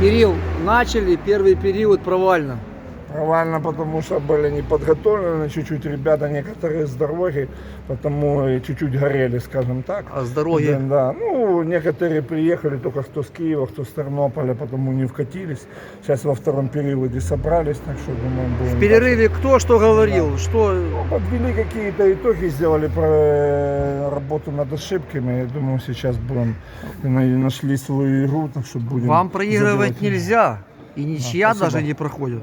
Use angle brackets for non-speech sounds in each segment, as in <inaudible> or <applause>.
Кирилл, начали первый период провально. Провально, потому что были не подготовлены чуть-чуть ребята, некоторые с дороги, потому и чуть-чуть горели, скажем так. А с дороги? Да, да. Ну, некоторые приехали только кто с Киева, кто с Тернополя, потому не вкатились. Сейчас во втором периоде собрались, так что, думаю, будем... В перерыве кто что говорил, что... Ну, подвели какие-то итоги, сделали про э, работу над ошибками. Я думаю, сейчас будем на- нашли свою игру, так что будем. Вам проигрывать забивать. нельзя. И ничья спасибо. даже не проходит.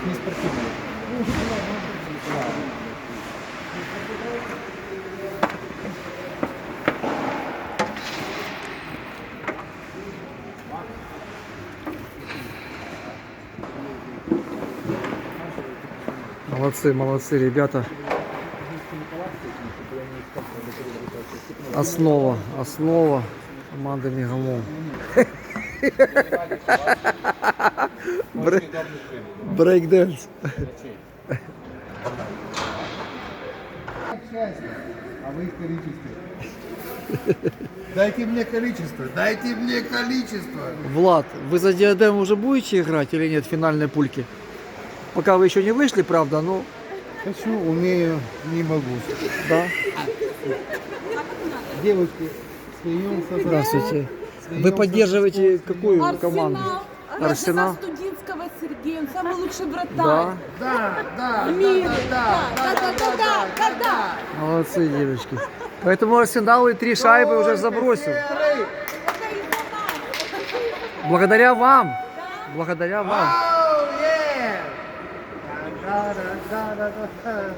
Кирилл. Молодцы, молодцы, ребята. Основа, основа команды Мегалон. <laughs> Бре- Брейкденс. А вы их количество. Дайте мне количество, дайте мне количество. Влад, вы за диадему уже будете играть или нет в финальной пульке? Пока вы еще не вышли, правда, ну Хочу, умею, не могу. да. Девочки, смеемся. Здравствуйте. Вы поддерживаете какую команду? Арсенал. Арсенал? Студинского Сергея, он самый лучший вратарь Да. Да, да, в мире. Да, да, да, да, да, да, да. Молодцы, девочки. Поэтому Арсенал и три шайбы уже забросил. Благодаря вам. Благодаря вам. Oh. Да, да, да, да, да.